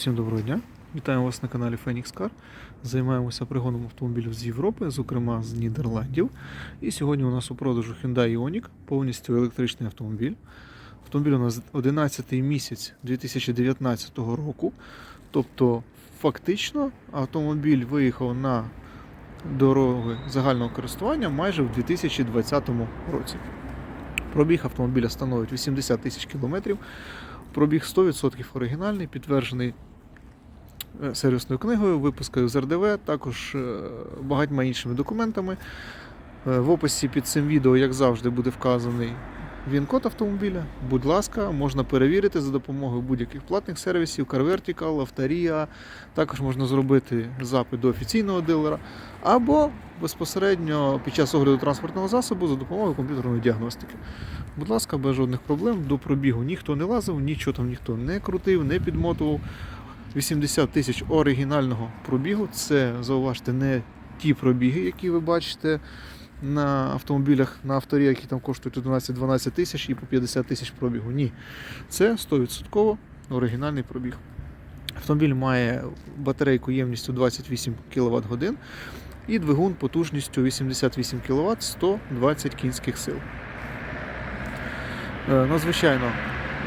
Усім доброго дня. Вітаємо вас на каналі Phoenix Car. Займаємося пригоном автомобілів з Європи, зокрема з Нідерландів. І сьогодні у нас у продажу Hyundai Ioniq, повністю електричний автомобіль. Автомобіль у нас 11 місяць 2019 року. Тобто, фактично, автомобіль виїхав на дороги загального користування майже в 2020 році. Пробіг автомобіля становить 80 тисяч кілометрів. Пробіг 100% оригінальний, підтверджений сервісною книгою, випускою з РДВ, також е, багатьма іншими документами. Е, В описі під цим відео, як завжди, буде вказаний він-код автомобіля. Будь ласка, можна перевірити за допомогою будь-яких платних сервісів, CarVertical, Авторія. Також можна зробити запит до офіційного дилера або безпосередньо під час огляду транспортного засобу за допомогою комп'ютерної діагностики. Будь ласка, без жодних проблем до пробігу ніхто не лазив, нічого там ніхто не крутив, не підмотував. 80 тисяч оригінального пробігу. Це зауважте не ті пробіги, які ви бачите на автомобілях на авторі, які там коштують 11-12 тисяч і по 50 тисяч пробігу. Ні. Це 100% оригінальний пробіг. Автомобіль має батарейку ємністю 28 кВт і двигун потужністю 88 кВт 120 кінських сил. Е, Надзвичайно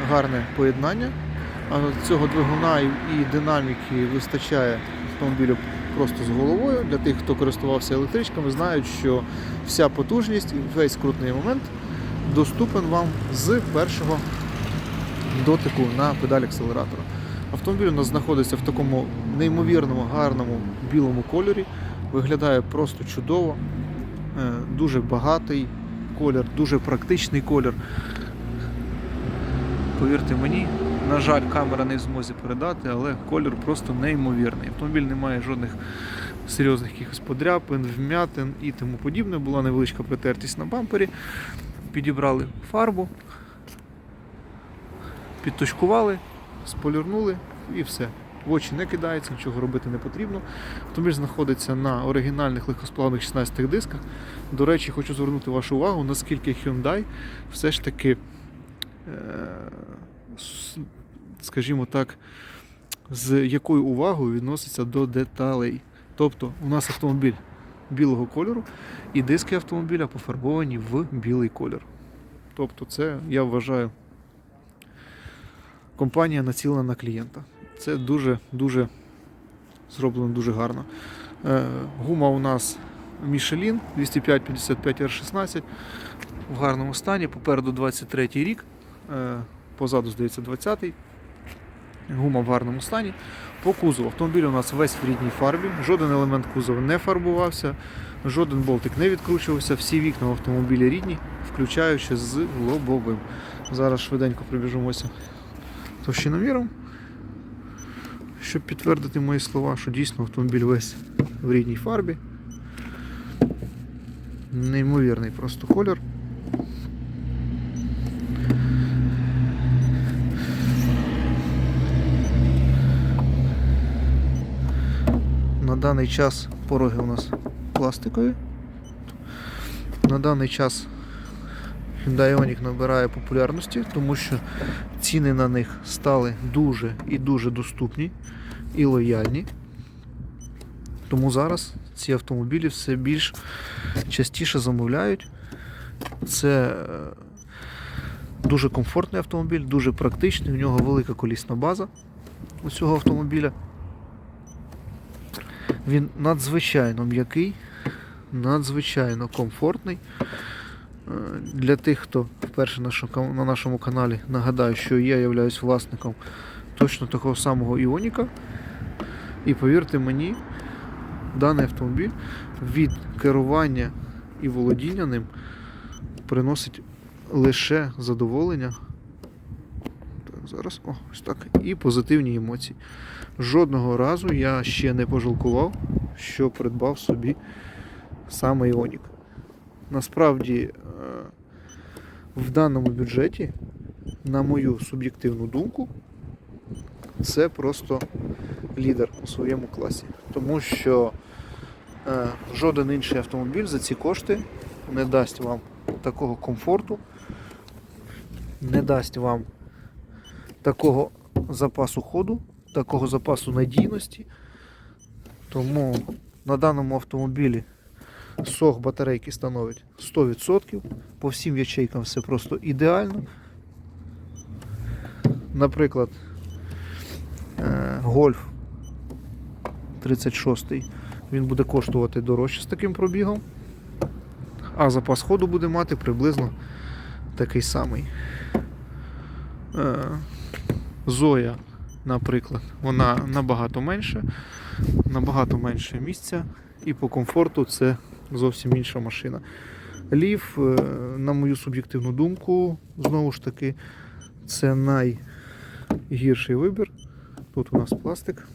гарне поєднання. Цього двигуна і і динаміки вистачає автомобілю просто з головою. Для тих, хто користувався електричками, знають, що вся потужність і весь крутний момент доступен вам з першого дотику на педаль акселератора. Автомобіль у нас знаходиться в такому неймовірному, гарному білому кольорі. Виглядає просто чудово, Е, дуже багатий колір, дуже практичний колір. Повірте мені, на жаль, камера не в змозі передати, але колір просто неймовірний. Автомобіль не має жодних серйозних якихось подряпин, вмятин і тому подібне. Була невеличка притертість на бампері. Підібрали фарбу, підточкували, сполірнули і все. В очі не кидається, нічого робити не потрібно. Автомобіль знаходиться на оригінальних легкосплавних 16 дисках. До речі, хочу звернути вашу увагу, наскільки Hyundai все ж таки е, скажімо так, з якою увагою відноситься до деталей. Тобто у нас автомобіль білого кольору і диски автомобіля пофарбовані в білий колір. Тобто, це, я вважаю, компанія націлена на клієнта. Це дуже-дуже зроблено дуже гарно. Е, гума у нас Michelin 205-55 R16 в гарному стані. Попереду 23 рік. Е, позаду, здається, 20-й. Гума в гарному стані. По кузову автомобіль у нас весь в рідній фарбі, жоден елемент кузова не фарбувався, жоден болтик не відкручувався, всі вікна в автомобілі рідні, включаючи з лобовим. Зараз швиденько прибіжимося товщиноміром, щоб підтвердити мої слова, що дійсно автомобіль весь в рідній фарбі. Неймовірний просто колір. На даний час пороги у нас пластикові. На даний час Hyundai Ioniq набирає популярності, тому що ціни на них стали дуже і дуже доступні і лояльні. Тому зараз ці автомобілі все більш частіше замовляють. Це е, дуже комфортний автомобіль, дуже практичний, у нього велика колісна база у цього автомобіля. Він надзвичайно м'який, надзвичайно комфортний. Е, Для тих, хто вперше на нашому- на нашому каналі, нагадаю, що я являюсь власником точно такого самого Іоніка. І повірте мені, даний автомобіль від керування і володіння ним приносить лише задоволення. Зараз, о, ось так. І позитивні емоції. Жодного разу я ще не пожалкував, що придбав собі саме Іонік. Насправді, е, в даному бюджеті, на мою суб'єктивну думку, це просто лідер у своєму класі. Тому що е, жоден інший автомобіль за ці кошти не дасть вам такого комфорту, не дасть вам такого запасу ходу такого запасу надійності. Тому на даному автомобілі сох батарейки становить 100%. По всім ячейкам все просто ідеально. Наприклад, е, гольф 36 він буде коштувати дорожче з таким пробігом, а запас ходу буде мати приблизно такий самий. Зоя, наприклад, вона набагато менша, набагато менше місця, і по комфорту це зовсім інша машина. Лів, е, на мою суб'єктивну думку, знову ж таки, це найгірший вибір. Тут у нас пластик,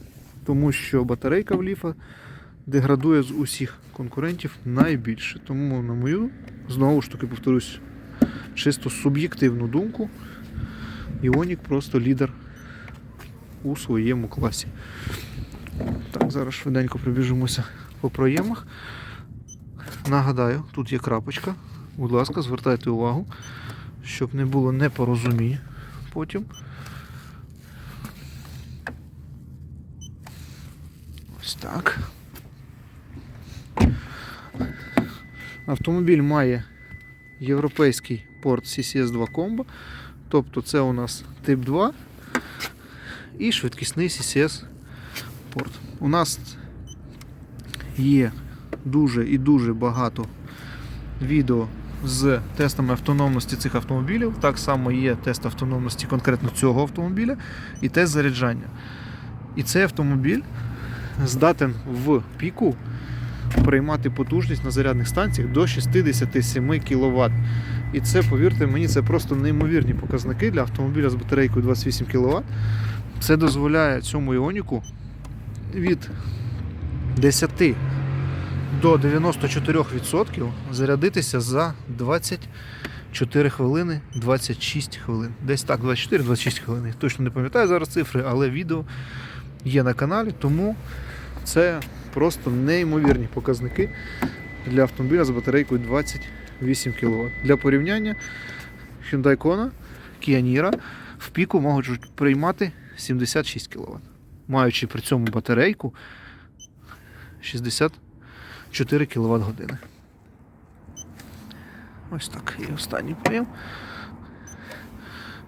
тому що батарейка в ліфа деградує з усіх конкурентів найбільше. Тому, на мою, знову ж таки, повторюсь, чисто суб'єктивну думку, Іонік просто лідер у своєму класі. Так, зараз швиденько прибіжимося по проємах. Нагадаю, тут є крапочка. Будь ласка, звертайте увагу, щоб не було непорозумінь потім. Ось так. Автомобіль має європейський порт CCS2 Combo, тобто це у нас тип 2 і швидкісний CCS порт. У нас є дуже і дуже багато відео з тестами автономності цих автомобілів. Так само є тест автономності конкретно цього автомобіля і тест заряджання. І цей автомобіль здатен в піку приймати потужність на зарядних станціях до 67 кВт. І це, повірте мені, це просто неймовірні показники для автомобіля з батарейкою 28 кВт. Це дозволяє цьому іоніку від 10 до 94% зарядитися за 24 хвилини 26 хвилин. Десь так, 24-26 хвилин. Точно не пам'ятаю зараз цифри, але відео є на каналі, тому це просто неймовірні показники для автомобіля з батарейкою 28 кВт. Для порівняння Hyundai Kona, Kia Niro в піку можуть приймати 76 кВт, маючи при цьому батарейку 64 кВт години. Ось так. І останній прийом.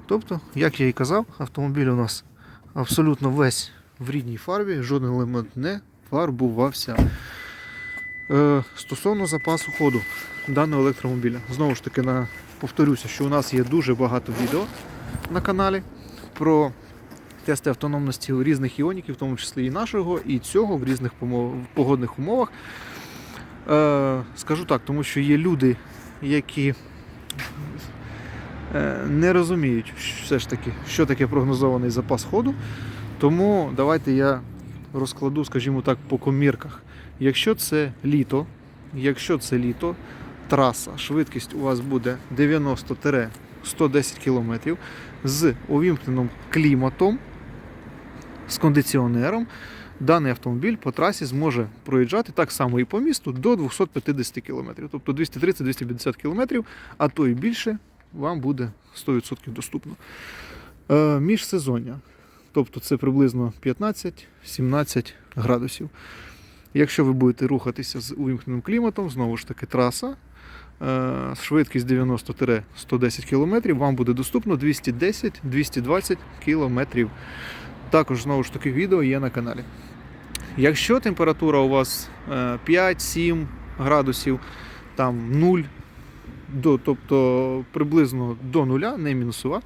Тобто, як я і казав, автомобіль у нас абсолютно весь в рідній фарбі, жоден елемент не фарбувався. Е, стосовно запасу ходу даного електромобіля, знову ж таки, на, повторюся, що у нас є дуже багато відео на каналі про тести автономності різних іоніків, в тому числі і нашого, і цього в різних погодних умовах. Е, скажу так, тому що є люди, які е, не розуміють все ж таки, що таке прогнозований запас ходу. Тому давайте я розкладу, скажімо так, по комірках. Якщо це літо, якщо це літо, траса, швидкість у вас буде 90-110 км з увімкненим кліматом, з кондиціонером, даний автомобіль по трасі зможе проїжджати так само і по місту до 250 км. Тобто 230-250 км, а то і більше вам буде 100% доступно. Е, міжсезоння. Тобто це приблизно 15-17 градусів. Якщо ви будете рухатися з увімкненим кліматом, знову ж таки траса, е, швидкість 90-110 км, вам буде доступно 210-220 км. Також, знову ж таки, відео є на каналі. Якщо температура у вас е, 5-7 градусів, там 0, до, тобто приблизно до нуля, не мінусова,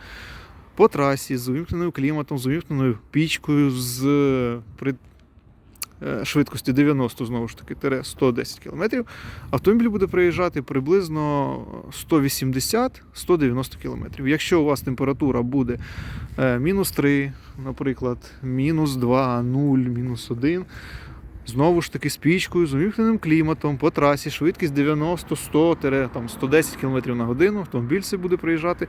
по трасі з увімкненим кліматом, з увімкненою пічкою, з е, е, швидкості 90 знову ж таки, тире 110 км, автомобіль буде проїжджати приблизно 180-190 км. Якщо у вас температура буде е, мінус 3, наприклад, мінус 2, 0, мінус 1, Знову ж таки, з пічкою, з увімкненим кліматом по трасі, швидкість 90-100, там 110 км на годину, автомобіль це буде проїжджати,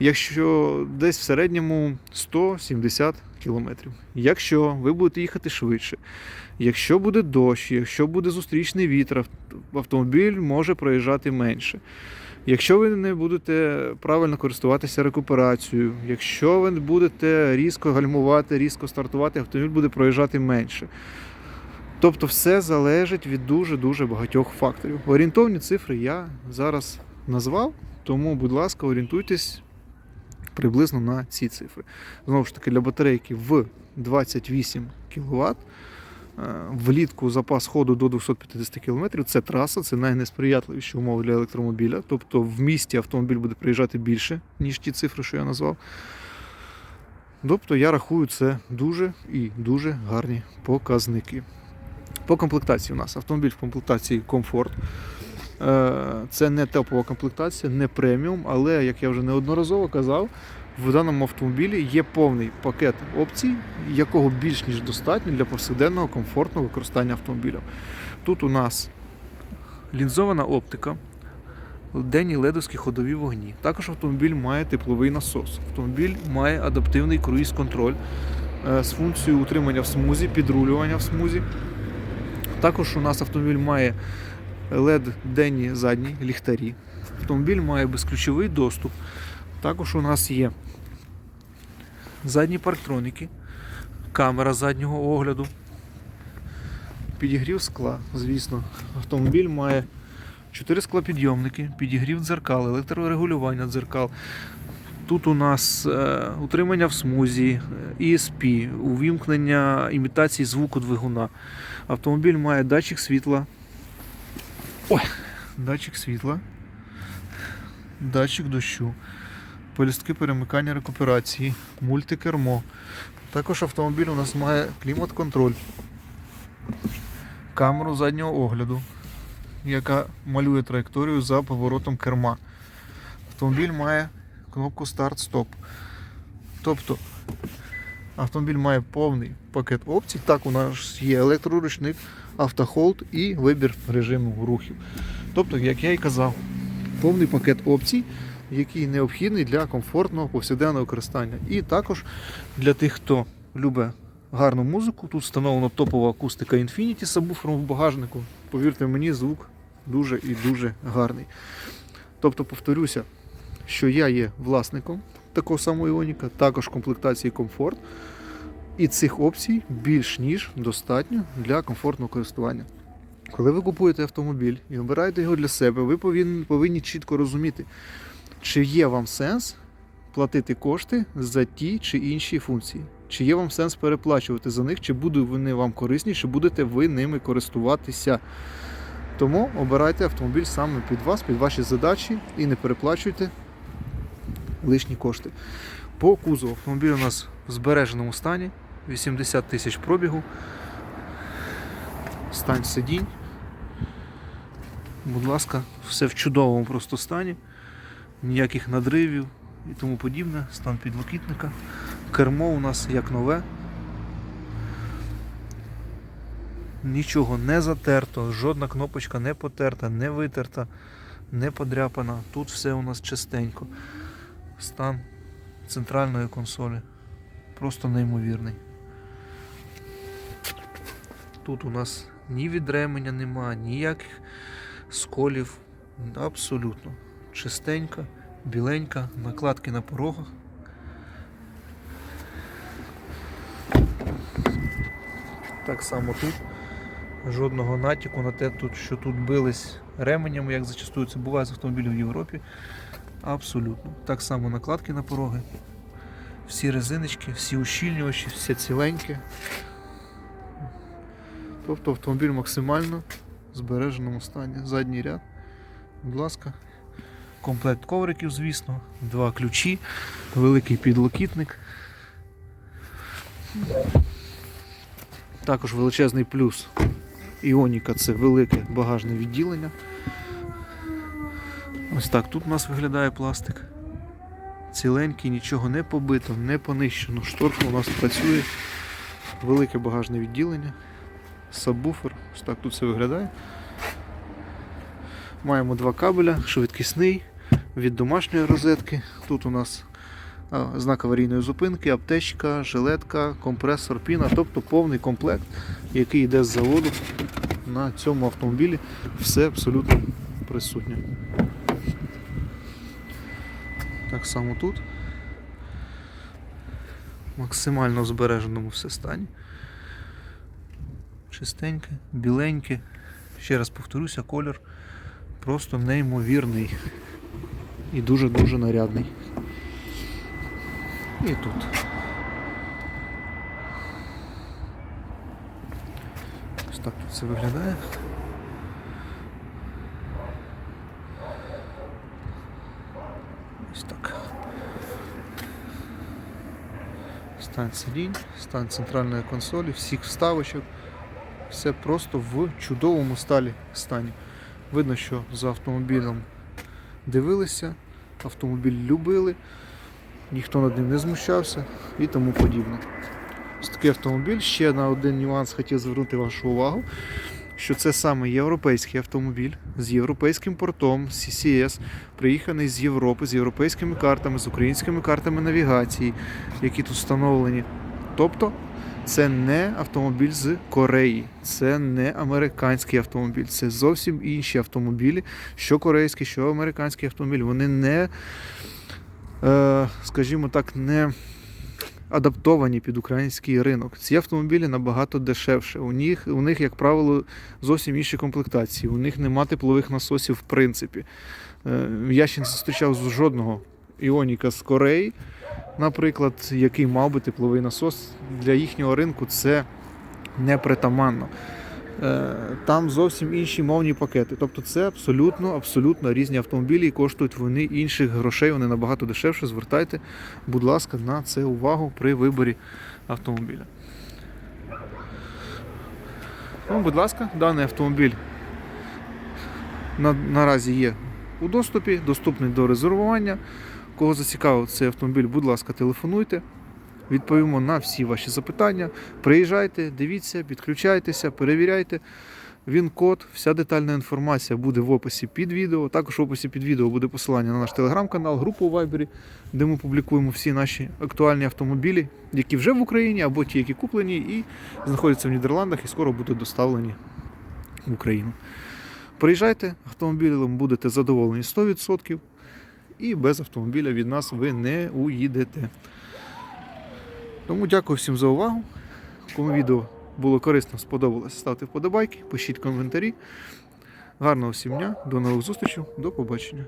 якщо десь в середньому 170 км. Якщо ви будете їхати швидше, якщо буде дощ, якщо буде зустрічний вітер, автомобіль може проїжджати менше. Якщо ви не будете правильно користуватися рекуперацією, якщо ви будете різко гальмувати, різко стартувати, автомобіль буде проїжджати менше. Тобто все залежить від дуже-дуже багатьох факторів. Орієнтовні цифри я зараз назвав, тому, будь ласка, орієнтуйтесь приблизно на ці цифри. Знову ж таки, для батарейки в 28 кВт. Влітку запас ходу до 250 км. Це траса, це найнесприятливіші умови для електромобіля. Тобто в місті автомобіль буде приїжджати більше, ніж ті цифри, що я назвав. Тобто я рахую це дуже і дуже гарні показники. По комплектації у нас автомобіль в комплектації комфорт. Е, Це не топова комплектація, не преміум, але, як я вже неодноразово казав, в даному автомобілі є повний пакет опцій, якого більш ніж достатньо для повсякденного комфортного використання автомобіля. Тут у нас лінзована оптика, денні ледовські ходові вогні. Також автомобіль має тепловий насос. Автомобіль має адаптивний круїз-контроль е, з функцією утримання в смузі, підрулювання в смузі. Також у нас автомобіль має LED денні задні ліхтарі. Автомобіль має безключовий доступ. Також у нас є задні парктроніки, камера заднього огляду, підігрів скла, звісно. Автомобіль має 4 склопідйомники, підігрів дзеркал, електрорегулювання дзеркал. Тут у нас е, утримання в смузі, е, ESP, увімкнення імітації звуку двигуна. Автомобіль має датчик світла. Ой, датчик світла, датчик дощу, полістки перемикання рекуперації, мультикермо. Також автомобіль у нас має клімат-контроль, камеру заднього огляду, яка малює траєкторію за поворотом керма. Автомобіль має кнопку старт-стоп. Тобто автомобіль має повний пакет опцій. Так, у нас є електроручник, автохолд і вибір режиму рухів. Тобто, як я і казав, повний пакет опцій, який необхідний для комфортного повсякденного використання. І також для тих, хто любить гарну музику, тут встановлена топова акустика Infinity з сабвуфером в багажнику. Повірте мені, звук дуже і дуже гарний. Тобто, повторюся, що я є власником такого самого Іоніка, також комплектації комфорт. І цих опцій більш ніж достатньо для комфортного користування. Коли ви купуєте автомобіль і обираєте його для себе, ви повинні, повинні чітко розуміти, чи є вам сенс платити кошти за ті чи інші функції. Чи є вам сенс переплачувати за них, чи будуть вони вам корисні, чи будете ви ними користуватися. Тому обирайте автомобіль саме під вас, під ваші задачі і не переплачуйте лишні кошти. По кузову автомобіль у нас в збереженому стані, 80 тисяч пробігу. Стань сидінь. Будь ласка, все в чудовому просто стані, ніяких надривів і тому подібне. Стан підлокітника. Кермо у нас як нове. Нічого не затерто, жодна кнопочка не потерта, не витерта, не подряпана. Тут все у нас чистенько. Стан центральної консолі. Просто неймовірний. Тут у нас ні відременя нема, ніяких сколів. Абсолютно. Чистенька, біленька, накладки на порогах. Так само тут. Жодного натяку на те, що тут бились ременями, як зачастую це буває з автомобілів в Європі. Абсолютно. Так само накладки на пороги. Всі резиночки, всі ущільнювачі, все ціленьке. Тобто автомобіль максимально в збереженому стані. Задній ряд. Будь ласка. Комплект ковриків, звісно, два ключі, великий підлокітник. Також величезний плюс Іоніка це велике багажне відділення. Ось так тут у нас виглядає пластик. Ціленький, нічого не побито, не понищено. Шторка у нас працює. Велике багажне відділення. Сабвуфер. Ось так тут все виглядає. Маємо два кабеля, швидкісний від домашньої розетки. Тут у нас знак аварійної зупинки, аптечка, жилетка, компресор, піна, тобто повний комплект, який йде з заводу на цьому автомобілі. Все абсолютно присутнє. Так само тут. Максимально в збереженому все стані. Чистеньке, біленьке. Ще раз повторюся, колір просто неймовірний і дуже-дуже нарядний. І тут. Ось так тут це виглядає. Ось так. Стан сидінь, стан центральної консолі, всіх вставочок. Все просто в чудовому сталі стані. Видно, що за автомобілем дивилися, автомобіль любили, ніхто над ним не змущався і тому подібне. Ось такий автомобіль. Ще на один нюанс хотів звернути вашу увагу, що це саме європейський автомобіль з європейським портом, CCS, приїханий з Європи, з європейськими картами, з українськими картами навігації, які тут встановлені. Тобто це не автомобіль з Кореї, це не американський автомобіль, це зовсім інші автомобілі, що корейський, що американський автомобіль. Вони не, е, скажімо так, не адаптовані під український ринок. Ці автомобілі набагато дешевше. У них, у них, як правило, зовсім інші комплектації. У них нема теплових насосів в принципі. Е, Я ще не зустрічав з жодного іоніка з Кореї, наприклад, який мав би тепловий насос для їхнього ринку, це непритаманно. Е, Там зовсім інші мовні пакети. Тобто це абсолютно, абсолютно різні автомобілі і коштують вони інших грошей, вони набагато дешевше. Звертайте, будь ласка, на це увагу при виборі автомобіля. Ну, будь ласка, даний автомобіль на, наразі є у доступі, доступний до резервування. Кого зацікавив цей автомобіль, будь ласка, телефонуйте. Відповімо на всі ваші запитання. Приїжджайте, дивіться, підключайтеся, перевіряйте. Він код, вся детальна інформація буде в описі під відео. Також в описі під відео буде посилання на наш телеграм-канал, групу у Вайбері, де ми публікуємо всі наші актуальні автомобілі, які вже в Україні, або ті, які куплені, і знаходяться в Нідерландах і скоро будуть доставлені в Україну. Приїжджайте, автомобілем будете задоволені 100%, і без автомобіля від нас ви не уїдете. Тому дякую всім за увагу. Кому відео було корисно, сподобалось, ставте вподобайки, пишіть коментарі. Гарного всім дня, до нових зустрічей, до побачення.